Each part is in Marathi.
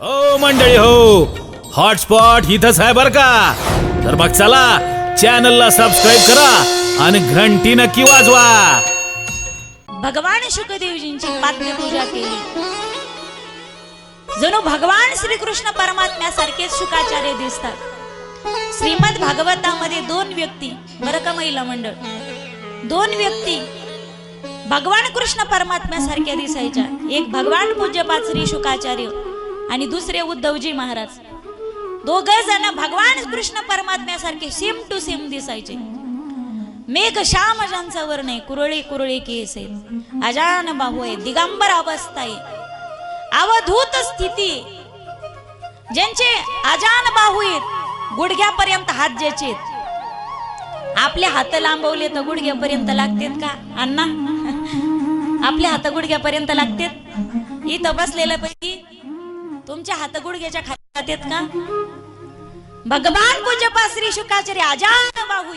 हो मंडळी हो. हॉटस्पॉट इथंच आहे बर का? तर मग चला चॅनलला सबस्क्राईब करा आणि घंटी नक्की वाजवा. भगवान शुकदेवजींची पाद्य पूजा केली. जणू भगवान श्रीकृष्ण परमात्म्यासारखेच शुकाचार्य दिसतात. श्रीमद भागवतामध्ये दोन व्यक्ती बरं का महिला मंडळ. दोन व्यक्ती भगवान कृष्ण परमात्म्यासारख्या दिसायच्या. एक भगवान पूज्यपाद श्री शुकाचार्य आणि दुसरे उद्धवजी महाराज. दोघ जण भगवान कृष्ण परमात्म्यासारखे सेम टू सेम दिसायचे. मेघ श्याम ज्यांचा वर्ण आहे कुरळी कुरळी केस आहे अजान बाहू आहे दिगंबर अवस्था आहे. अवधूत स्थिती. ज्यांचे अजान बाहू आहेत गुडघ्यापर्यंत हात ज्याचे आपले हात लांबवले तर गुडघ्यापर्यंत लागतात का? अण्णा? आपले हात गुडघ्यापर्यंत लागतात? इथं बसलेलं पैकी तुमच्या हात गुडघ्याच्या येत का? भगवान पूजपा श्री शुकाचार्य अजान बाहू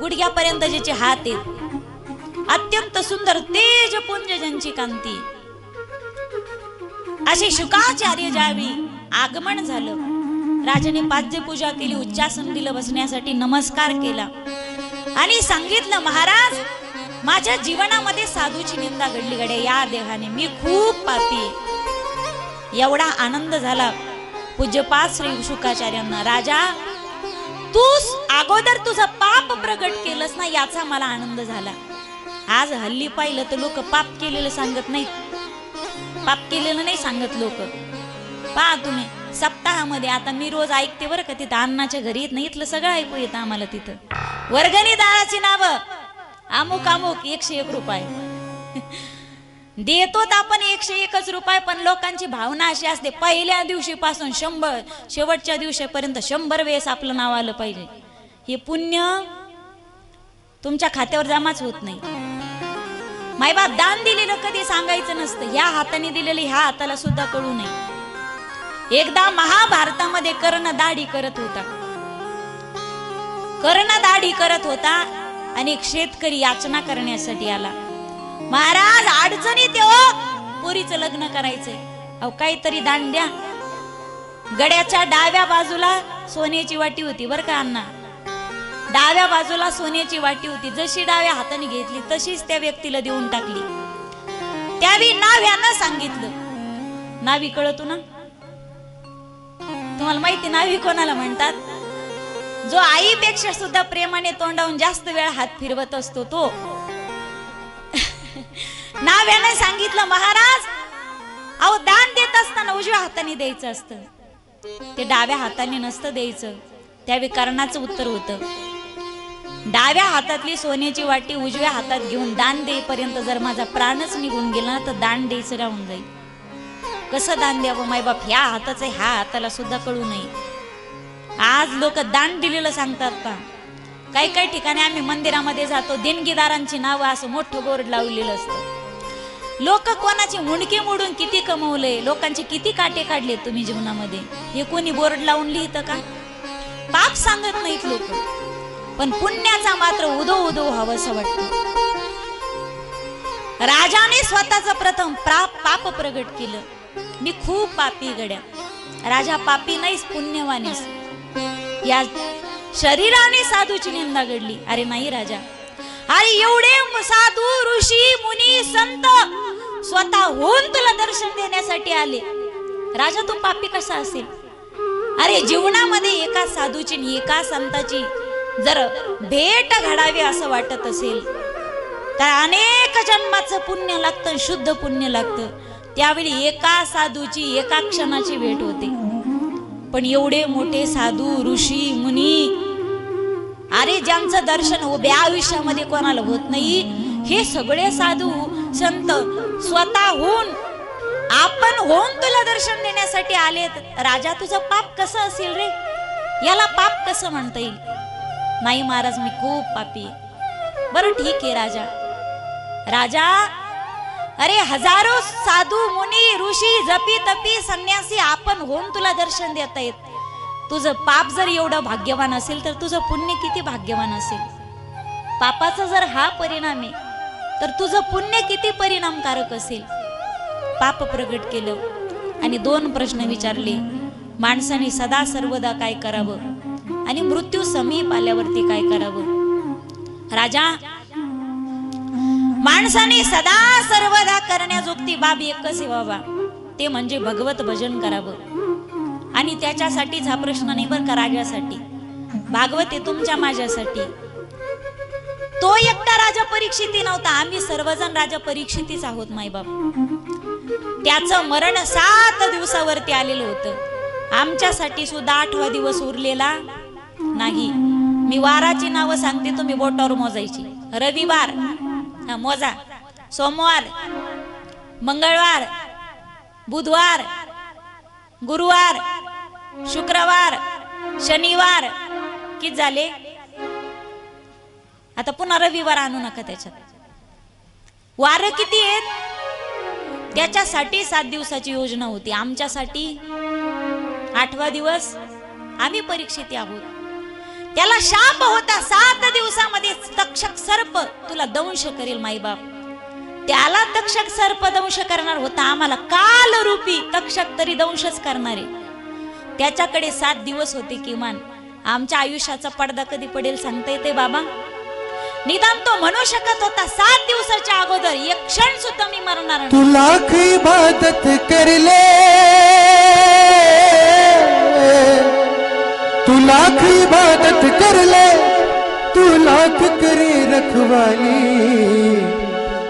गुडघ्यापर्यंत ज्याचे हात आहेत अत्यंत सुंदर तेजपुंज ज्यांची कांती. असे शुकाचार्य ज्यावेळी आगमन झालं राजाने पाद्य पूजा केली उच्चासन दिलं बसण्यासाठी नमस्कार केला आणि सांगितलं महाराज माझ्या जीवनामध्ये साधूची निंदा घडली गडे या देहाने मी खूप पापी आहे. एवढा आनंद झाला. पूज्यपा श्री शुकाचार्यांना राजा तूस अगोदर तुझं पाप प्रगट केलंस ना याचा मला आनंद झाला. आज हल्ली पाहिलं तर लोक पाप केलेलं सांगत नाहीत. पाप केलेलं नाही सांगत लोक. पहा तुम्ही सप्ताहामध्ये आता मी रोज ऐकते बरं का तिथं अण्णाच्या घरी येत नाही इथलं सगळं ऐकू येतं आम्हाला तिथं. वर्गणी दाराची नावं. अमुक अमुक एकशे एक रुपये. देतोत आपण एकशे एकच रुपये पण लोकांची भावना अशी असते पहिल्या दिवशीपासून शंभर शेवटच्या दिवशीपर्यंत शंभर वेळेस आपलं नाव आलं पाहिजे. हे पुण्य तुमच्या खात्यावर जमाच होत नाही. मायबाप दान दिलेलं कधी सांगायचं नसतं. ह्या हाताने दिलेलं ह्या हाताला सुद्धा कळू नये. एकदा महाभारतामध्ये कर्ण दाढी करत होता. कर्ण दाढी करत होता आणि एक शेतकरी याचना करण्यासाठी आला. महाराज अडचणीत हो. पोरीचं लग्न करायचंय. अहो काहीतरी दान द्या गड्याच्या डाव्या बाजूला सोन्याची वाटी होती बर का अण्णा? डाव्या बाजूला सोन्याची वाटी होती. जशी डाव्या हाताने घेतली तशीच त्या व्यक्तीला देऊन टाकली. त्यावेळी नाव्यानं सांगितलं. नावी कळतो ना? तुम्हाला माहिती नावी कोणाला म्हणतात? जो आईपेक्षा सुद्धा प्रेमाने तोंडावून जास्त वेळ हात फिरवत असतो तो. नाव्याने सांगितलं महाराज अहो दान देत असताना उजव्या हाताने द्यायचं असतं. ते डाव्या हाताने नसतं द्यायचं. त्यावेळी कर्णाचं उत्तर होतं. डाव्या हातातली सोन्याची वाटी उजव्या हातात घेऊन दान देईपर्यंत जर माझा प्राणच निघून गेला तर दान द्यायचं राहून जाईल. कसं दान द्यावं मायबाप? ह्या हाताचं ह्या हाताला सुद्धा कळू नये. आज लोक दान दिलेलं सांगतात का? काही काही ठिकाणी आम्ही मंदिरामध्ये जातो. देणगीदारांची नावं असं मोठं बोर्ड लावलेलं असतं. लोक कोणाची हुंडके मोडून किती कमवले? लोकांचे किती काटे काढले तुम्ही जीवनामध्ये? हे कोणी बोर्ड लावून लिहितं का? पाप सांगत नाहीत लोक. पण पुण्याचा मात्र उदो उदो हवंसं वाटतं. राजाने स्वतःच प्रथम प्रा- पाप प्रगट केलं. मी खूप पापी गड्या. राजा पापी नाहीस पुण्यवानीस या शरीराने साधूची निंदा घडली. अरे नाही राजा. अरे एवढे साधू ऋषी मुनी संत स्वतः होऊन तुला दर्शन देण्यासाठी आले. राजा तू पापी कसा असेल? अरे जीवनामध्ये एका साधूची एका संताची जर भेट घडावी असं वाटत असेल तर अनेक जन्माचं पुण्य लागतं शुद्ध पुण्य लागतं. त्यावेळी एका साधूची एका क्षणाची भेट होते. पण एवढे मोठे साधू ऋषी मुनी अरे ज्यांचं दर्शन उभ्या आयुष्यामध्ये कोणाला होत नाही हे सगळे साधू संत स्वतःहून आपण होऊन तुला दर्शन देण्यासाठी आलेत. राजा तुझं पाप कसं असेल रे? याला पाप कसं म्हणता येईल? नाही महाराज मी खूप पापी बरं ठीक आहे राजा. राजा अरे हजारो साधू मुनी ऋषी जपी तपी संन्यासी आपण होऊन तुला दर्शन देता येत. तुझं पाप जर एवढं भाग्यवान असेल तर तुझं पुण्य किती भाग्यवान असेल? पापाचा जर हा परिणाम आहे तर तुझं पुण्य किती परिणामकारक असेल? पाप प्रगट केलं आणि दोन प्रश्न विचारले. माणसाने सदा सर्वदा काय करावं? आणि मृत्यू समीप आल्यावरती काय करावं? राजा माणसाने सदा सर्वदा करण्याजोगती बाब एकच आहे बाबा. ते म्हणजे भगवत भजन करावं. आणि त्याच्यासाठीच हा प्रश्न नाही बरं का राजासाठी भागवत आहे तुमच्या माझ्यासाठी. तो एकटा राजा परीक्षिती नव्हता. आम्ही सर्वजण राजा परीक्षितीच आहोत मायबाप त्याचं मरण सात दिवसावरती आलेलं होतं. आमच्यासाठी सुद्धा आठवा दिवस उरलेला नाही. मी वाराची नावं सांगते तुम्ही बोटावर मोजायची. रविवार हा, मोजा. सोमवार मंगळवार बुधवार गुरुवार शुक्रवार शनिवार किती झाले? आता पुन्हा रविवार आणू नका त्याच्यात. वार किती आहेत? त्याच्यासाठी सात दिवसाची योजना होती. आमच्यासाठी आठवा दिवस आम्ही परीक्षित आहोत. त्याला शाप होता. सात दिवसामध्ये तक्षक सर्प तुला दंश करेल माईबाप. त्याला तक्षक सर्प दंश करणार होता. आम्हाला काल रूपी तक्षक तरी दंशच करणारे. त्याच्याकडे सात दिवस होते किमान. आमच्या आयुष्याचा पडदा कधी पडेल सांगता येते बाबा? निदान तो म्हणू शकत होता सात दिवसाच्या अगोदर एक क्षण सुद्धा मी मरणार तुला इबादत करले. तुला इबादत करले. तू लाख करे रखवाली.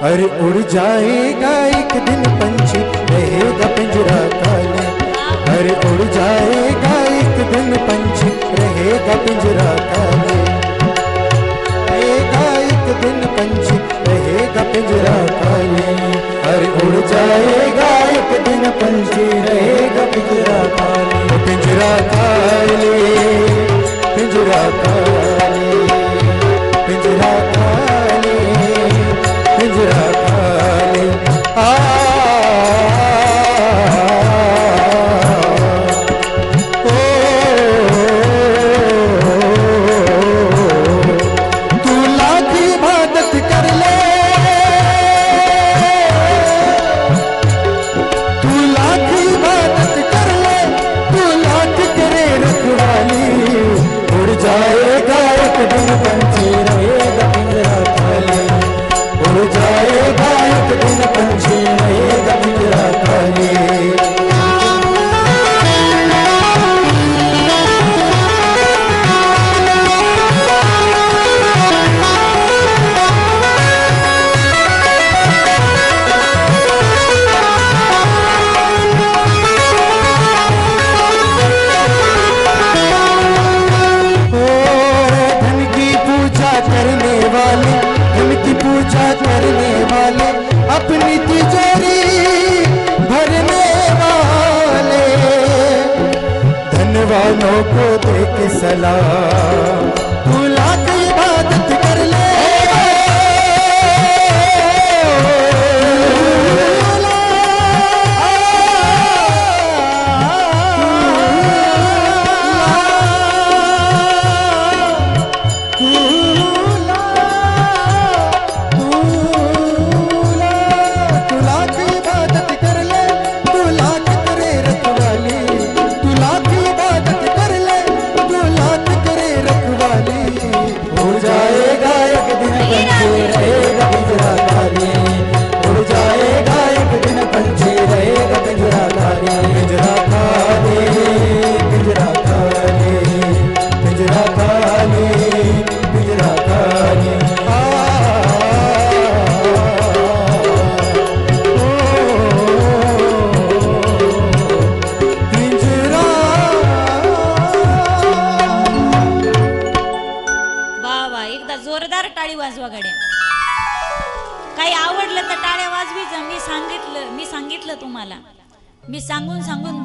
अरे उड़ जाएगा एक दिन पंछी रहेगा पिंजरा काली. अरे उड़ जाएगा, एक दिन पंच रहेगा पिंजरा काले रहेगा, एक दिन पंच रहेगा पिंजरा काले हर उड़ जाएगा, एक दिन पंच रहेगा पिंजरा काले को दे के सलाम.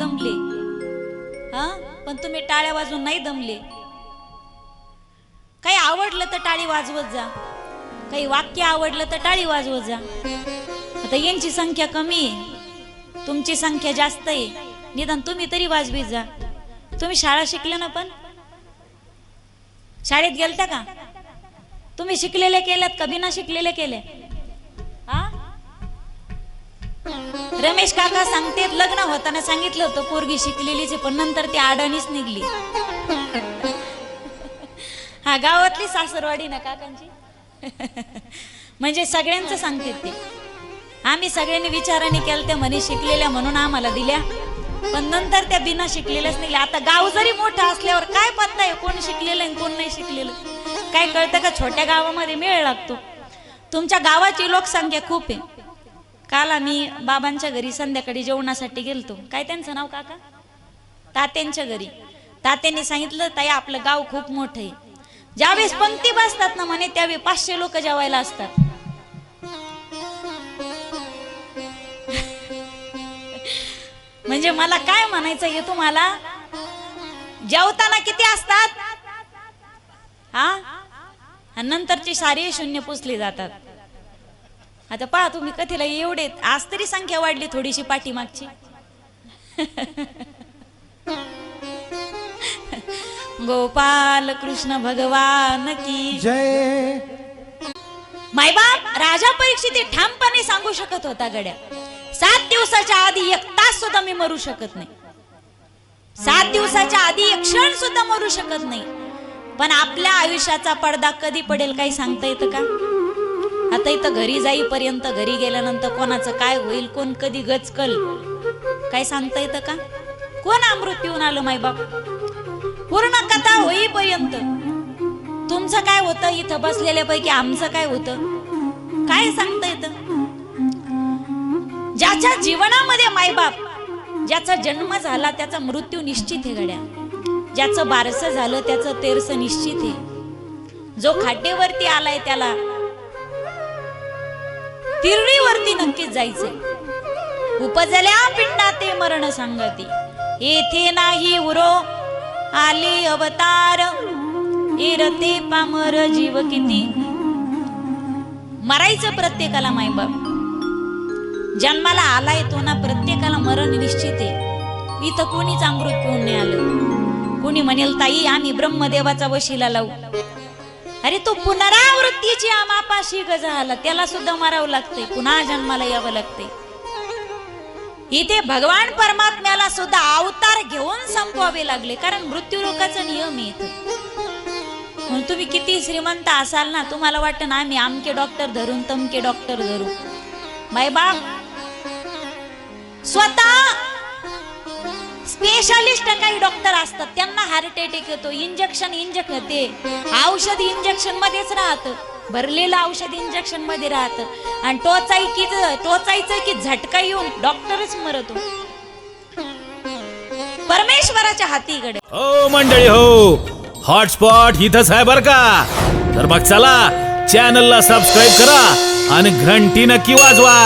दमले. हा? पण तुम्ही टाळ्या वाजवून नाही दमले. काही आवडलं तर टाळी वाजवत जा. काही वाक्य आवडलं तर टाळी वाजवत जा. आता यांची संख्या कमी आहे. तुमची संख्या जास्त आहे. निदान तुम्ही तरी वाजवीत जा. तुम्ही शाळा शिकल्या ना पण? शाळेत गेलता का? तुम्ही शिकलेले केल्यात का बिना शिकलेले केले? रमेश काका सांगतेत लग्न होताना सांगितलं होतं पोरगी शिकलेलीच पण नंतर ती आडाणीच निघली. हा गावातली सासरवाडी ना काकांची? म्हणजे सगळ्यांचं सांगते ते. आम्ही सगळ्यांनी विचाराने केलं त्या म्हणे शिकलेल्या म्हणून आम्हाला दिल्या. पण नंतर त्या बिना शिकलेल्याच निघल्या. आता गाव जरी मोठं असल्यावर काय पत्ता आहे कोण शिकलेलं आणि कोण नाही शिकलेलं? काय कळतं का? छोट्या गावामध्ये मेळ लागतो. तुमच्या गावाची लोकसंख्या खूप आहे. काल आम्ही बाबांच्या घरी संध्याकाळी जेवणासाठी गेलतो. काय त्यांचं नाव काका? तात्यांच्या घरी. तात्यांनी सांगितलं ताई आपलं गाव खूप मोठं आहे. ज्यावेळेस पंक्ती बसतात ना म्हणे त्यावेळी पाचशे लोक जेवायला असतात. म्हणजे मला काय म्हणायचं हे तुम्हाला? जेवताना किती असतात? हा? नंतरची सारी शून्य पुसली जातात. आता पहा तुम्ही कथेला एवढे आज तरी संख्या वाढली थोडीशी पाठीमागची. गोपाल कृष्ण भगवान की जय. मायबाप राजा परीक्षित ठामपणे सांगू शकत होता गड्या. सात दिवसाच्या आधी एक तास सुद्धा मी मरू शकत नाही. सात दिवसाच्या आधी एक क्षण सुद्धा मरू शकत नाही. पण आपल्या आयुष्याचा पडदा कधी पडेल काही सांगता येतं का? आता इथं घरी जाईपर्यंत घरी गेल्यानंतर कोणाचं काय होईल कोण कधी गचकल? काय सांगता येतं का? कोण अमृत पिऊन आलं मायबाप पूर्ण कथा होईपर्यंत. तुमचं काय होतं? इथं बसलेल्यापैकी आमचं काय होतं? काय सांगता येतं? ज्याच्या जीवनामध्ये मायबाप ज्याचा जन्म झाला त्याचा मृत्यू निश्चित आहे गड्या. ज्याचं बारसं झालं त्याचं तेरस निश्चित आहे. जो खाड्डेवरती आलाय त्याला तिरडीवरती नक्कीच जायचंय. उपजल्या पिंडाते मरण सांगती. येथे नाही उरो आली अवतार. इरते पामर जीव किती. मरायचं प्रत्येकाला मायबाप. जन्माला आलाय तो ना प्रत्येकाला मरण निश्चित आहे. इथं कोणीच अमृत पिऊन नाही आलं. कोणी म्हणेल ताई आम्ही ब्रह्मदेवाचा वशिला लावू. अरे तो पुनरावृत्तीची आमापाशी गज आला त्याला सुद्धा मारावं लागतंय. पुन्हा जन्माला यावं लागतंय. इथे भगवान परमात्म्याला सुद्धा अवतार घेऊन संपवावे लागले. कारण मृत्यूरोगाचा नियम येत म्हणून तुम्ही किती श्रीमंत असाल ना तुम्हाला वाटतं ना आम्ही आमके डॉक्टर धरून तमके डॉक्टर धरू बाय बाप. स्वतः स्पेशालिस्ट काही डॉक्टर असतात. त्यांना हार्ट अटॅक येतो इंजेक्शन इंजेक्शन ते औषध इंजेक्शन मध्येच राहत. भरलेलं औषध इंजेक्शनमध्ये राहत. आणि टोचाई की टोचायचं की झटका येऊन डॉक्टरच मरतो. परमेश्वराच्या हातीकडे. हो मंडळी हो. हॉटस्पॉट इथंच आहे बर का? तर मग चला चॅनलला सबस्क्राईब करा आणि घंटी नक्की वाजवा?